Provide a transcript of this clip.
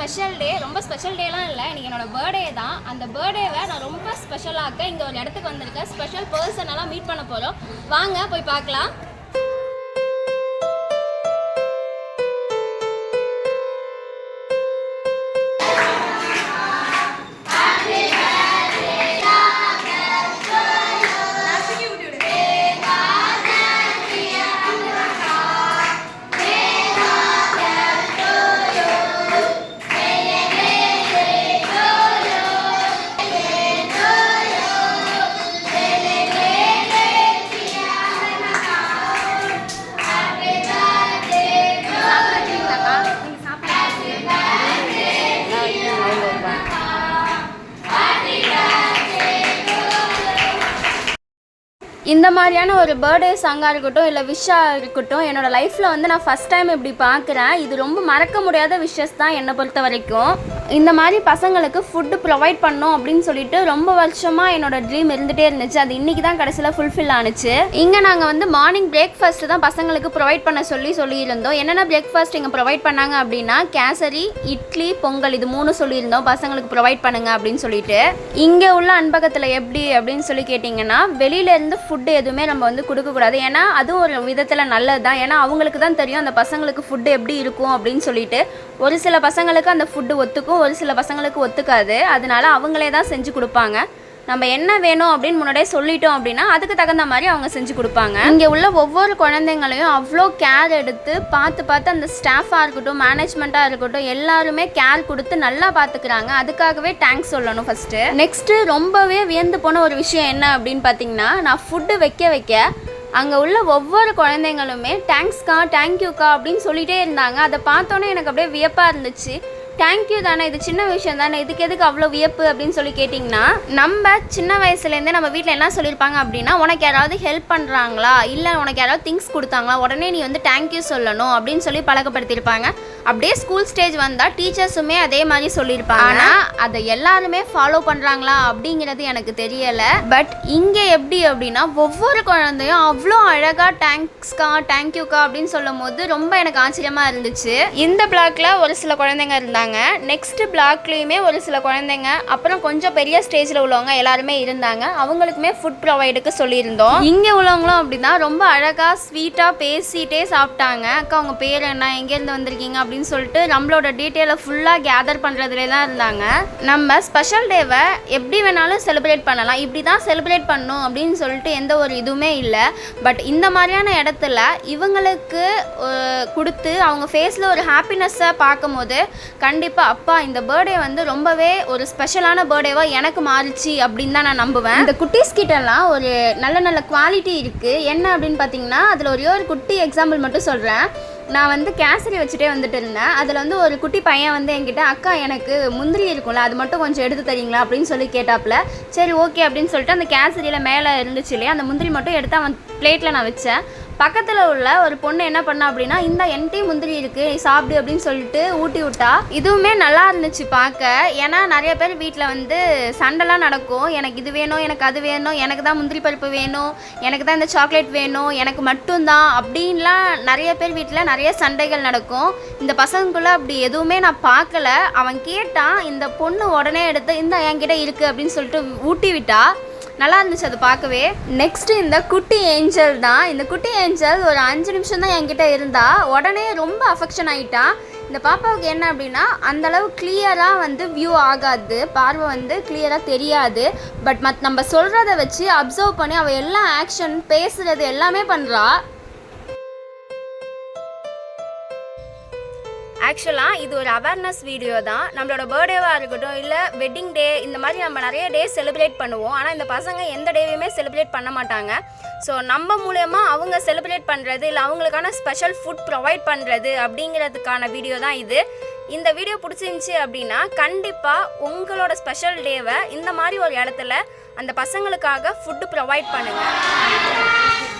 Special day ரொம்ப special டேலாம் இல்லை. இன்றைக்கி என்னோட பர்த்டே தான். அந்த பர்த்டேவை நான் ரொம்ப ஸ்பெஷலாக இங்கே ஒரு இடத்துக்கு வந்திருக்கேன். ஸ்பெஷல் பர்சனெல்லாம் மீட் பண்ண போகிறோம் வாங்க போய் பார்க்கலாம். இந்த மாதிரியான ஒரு பர்த்டே சாங்காக இருக்கட்டும் இல்லை விஷாக இருக்கட்டும் என்னோடய லைஃப்பில் வந்து நான் ஃபஸ்ட் டைம் இப்படி பார்க்குறேன் இது ரொம்ப மறக்க முடியாத விஷஸ் தான் என்னை பொறுத்த வரைக்கும். இந்த மாதிரி பசங்களுக்கு ஃபுட்டு ப்ரொவைட் பண்ணோம் அப்படின்னு சொல்லிட்டு ரொம்ப வருஷமாக என்னோடய ட்ரீம் இருந்துகிட்டே இருந்துச்சு. அது இன்றைக்கி தான் கடைசியில் ஃபுல்ஃபில் ஆனுச்சு. இங்கே நாங்கள் வந்து மார்னிங் பிரேக்ஃபாஸ்ட் தான் பசங்களுக்கு ப்ரொவைட் பண்ண சொல்லி சொல்லியிருந்தோம். என்னென்ன பிரேக்ஃபாஸ்ட் இங்கே ப்ரொவைட் பண்ணாங்க அப்படின்னா கேசரி இட்லி பொங்கல் இது மூணு சொல்லியிருந்தோம். பசங்களுக்கு ப்ரொவைட் பண்ணுங்க அப்படின்னு சொல்லிட்டு. இங்கே உள்ள அன்பகத்தில் எப்படி அப்படின்னு சொல்லி கேட்டிங்கன்னா வெளியிலேருந்து ஃபுட் ஃபுட்டு எதுவுமே நம்ம வந்து கொடுக்கக்கூடாது. ஏன்னா அதுவும் ஒரு விதத்தில் நல்லது தான் ஏன்னா அவங்களுக்கு தான் தெரியும் அந்த பசங்களுக்கு ஃபுட்டு எப்படி இருக்கும் அப்படின்னு சொல்லிட்டு. ஒரு சில பசங்களுக்கு அந்த ஃபுட்டு ஒத்துக்கும் ஒரு சில பசங்களுக்கு ஒத்துக்காது. அதனால அவங்களே தான் செஞ்சு கொடுப்பாங்க. நம்ம என்ன வேணும் அப்படின்னு முன்னாடியே சொல்லிட்டோம் அப்படின்னா அதுக்கு தகுந்த மாதிரி அவங்க செஞ்சு கொடுப்பாங்க. இங்கே உள்ள ஒவ்வொரு குழந்தைங்களையும் அவ்வளோ கேர் எடுத்து பார்த்து பார்த்து அந்த ஸ்டாஃபாக இருக்கட்டும் மேனேஜ்மெண்ட்டாக இருக்கட்டும் எல்லாருமே கேர் கொடுத்து நல்லா பார்த்துக்கிறாங்க. அதுக்காகவே தேங்க்ஸ் சொல்லணும் ஃபஸ்ட்டு நெக்ஸ்ட்டு ரொம்பவே வியந்து போன ஒரு விஷயம் என்ன அப்படின்னு பார்த்தீங்கன்னா நான் ஃபுட்டு வைக்க வைக்க அங்கே உள்ள ஒவ்வொரு குழந்தைங்களுமே தேங்க்ஸ்க்கா தேங்க்யூக்கா அப்படின்னு சொல்லிகிட்டே இருந்தாங்க. அதை பார்த்தோன்னே எனக்கு அப்படியே வியப்பாக இருந்துச்சு. தேங்க்யூ தானே? இது சின்ன விஷயம் தானே? இதுக்கு எதுக்கு அவ்வளோ வியப்பு அப்படின்னு சொல்லி கேட்டிங்கன்னா நம்ம சின்ன வயசுலேருந்தே நம்ம வீட்டில் என்ன சொல்லியிருப்பாங்க அப்படின்னா உனக்கு யாராவது ஹெல்ப் பண்ணுறாங்களா இல்லை உனக்கு யாராவது திங்ஸ் கொடுத்தாங்களா? உடனே நீ வந்து தேங்க்யூ சொல்லணும் அப்படின்னு சொல்லி பழக்கப்படுத்தியிருப்பாங்க. அப்படியே ஸ்கூல் ஸ்டேஜ் வந்தால் டீச்சர்ஸுமே அதே மாதிரி சொல்லியிருப்பாங்க. ஆனால் அதை எல்லாருமே ஃபாலோ பண்ணுறாங்களா அப்படிங்கிறது எனக்கு தெரியலை. பட் இங்கே எப்படி அப்படின்னா ஒவ்வொரு குழந்தையும் அவ்வளோ அழகாக தேங்க்ஸ்க்கா தேங்க்யூக்கா அப்படின்னு சொல்லும் போது ரொம்ப எனக்கு ஆச்சரியமாக இருந்துச்சு. இந்த பிளாக்ல ஒரு சில குழந்தைங்க இருந்தாங்க. நெக்ஸ்ட் பிளாக்லேயுமே ஒரு சில குழந்தைங்க அப்புறம் கொஞ்சம் பெரிய ஸ்டேஜில் உள்ளவங்க எல்லாருமே இருந்தாங்க. அவங்களுக்குமே ஃபுட் ப்ரொவைடுக்கு சொல்லியிருந்தோம். இங்கே உள்ளவங்களும் அப்படிதான் ரொம்ப அழகாக ஸ்வீட்டாக பேசிட்டே சாப்பிட்டாங்க. அக்கா உங்கள் பேர் என்ன? எங்கேருந்து வந்திருக்கீங்க? அப்படின்னு அப்படின்னு சொல்லிட்டு நம்மளோட டீட்டெயிலை ஃபுல்லாக கேதர் பண்ணுறதுலே தான் இருந்தாங்க. நம்ம ஸ்பெஷல் டேவை எப்படி வேணாலும் செலிப்ரேட் பண்ணலாம். இப்படி தான் செலிப்ரேட் பண்ணும் அப்படின்னு சொல்லிட்டு எந்த ஒரு இதுவுமே இல்லை. பட் இந்த மாதிரியான இடத்துல இவங்களுக்கு கொடுத்து அவங்க ஃபேஸில் ஒரு ஹாப்பினஸ்ஸை பார்க்கும்போது கண்டிப்பாக அப்பா இந்த பர்த்டே வந்து ரொம்பவே ஒரு ஸ்பெஷலான பர்த்டேவாக எனக்கு மாறிச்சு அப்படின்னு தான் நான் நம்புவேன். இந்த குட்டீஸ் கிட்டலாம் ஒரு நல்ல நல்ல குவாலிட்டி இருக்குது என்ன அப்படின்னு பார்த்தீங்கன்னா அதில் ஒரே ஒரு குட்டி எக்ஸாம்பிள் மட்டும் சொல்கிறேன் நான் வந்து கேசரி வச்சுட்டே வந்துட்டு இருந்தேன். அதில் வந்து ஒரு குட்டி பையன் வந்து என்கிட்ட அக்கா எனக்கு முந்திரி இருக்கும்ல அது மட்டும் கொஞ்சம் எடுத்து தரீங்களா? அப்படின்னு சொல்லி கேட்டாப்புல. சரி ஓகே அப்படின்னு சொல்லிட்டு அந்த கேசரியில் மேலே இருந்துச்சு இல்லையா அந்த முந்திரி மட்டும் எடுத்து அவன் பிளேட்டில் நான் வச்சேன். பக்கத்தில் உள்ள ஒரு பொண்ணு என்ன பண்ணா அப்படின்னா இந்த என்டி முந்திரி இருக்கு நீ சாப்பிடு அப்படின்னு சொல்லிட்டு ஊட்டி விட்டா. இதுவுமே நல்லா இருந்துச்சு பார்க்க. ஏன்னா நிறைய பேர் வீட்டில் வந்து சண்டைலாம் நடக்கும். எனக்கு இது வேணும் எனக்கு அது வேணும் எனக்கு தான் முந்திரி பருப்பு வேணும் எனக்கு தான் இந்த சாக்லேட் வேணும் எனக்கு மட்டும்தான் அப்படின்லாம் நிறைய பேர் வீட்டில் நிறைய சண்டைகள் நடக்கும். இந்த பசங்களுக்குள்ள அப்படி எதுவுமே நான் பார்க்கல. அவன் கேட்டான் இந்த பொண்ணு உடனே எடுத்து இந்த என்கிட்ட இருக்கு அப்படின்னு சொல்லிட்டு ஊட்டி விட்டா. நல்லா இருந்துச்சு அது பார்க்கவே. நெக்ஸ்ட் இந்த குட்டி ஏஞ்சல் தான். இந்த குட்டி ஏஞ்சல் ஒரு அஞ்சு நிமிஷம் தான் என்கிட்ட இருந்தா. உடனே ரொம்ப அஃபெக்ஷன் ஆயிட்டா. இந்த பாப்பாவுக்கு என்ன அப்படின்னா அந்த அளவு கிளியராக வந்து வியூ ஆகாது. பார்வை வந்து கிளியராக தெரியாது. பட் மத் நம்ம சொல்கிறத வச்சு அப்சர்வ் பண்ணி அவள் எல்லா ஆக்ஷன் பேசுறது எல்லாமே பண்ணுறா ஆக்சுவலாக இது ஒரு அவேர்னஸ் வீடியோ தான். நம்மளோட பர்த்டேவாக இருக்கட்டும் இல்லை வெட்டிங் டே இந்த மாதிரி நம்ம நிறைய டே செலிப்ரேட் பண்ணுவோம். ஆனால் இந்த பசங்க எந்த டேவையுமே செலிப்ரேட் பண்ண மாட்டாங்க. ஸோ நம்ம மூலயமா அவங்க செலிப்ரேட் பண்ணுறது இல்லை அவங்களுக்கான ஸ்பெஷல் ஃபுட் ப்ரொவைட் பண்ணுறது அப்படிங்கிறதுக்கான வீடியோ தான் இது. இந்த வீடியோ பிடிச்சிருந்துச்சி அப்படின்னா கண்டிப்பாக உங்களோட ஸ்பெஷல் டேவை இந்த மாதிரி ஒரு இடத்துல அந்த பசங்களுக்காக ஃபுட்டு ப்ரொவைட் பண்ணுங்கள்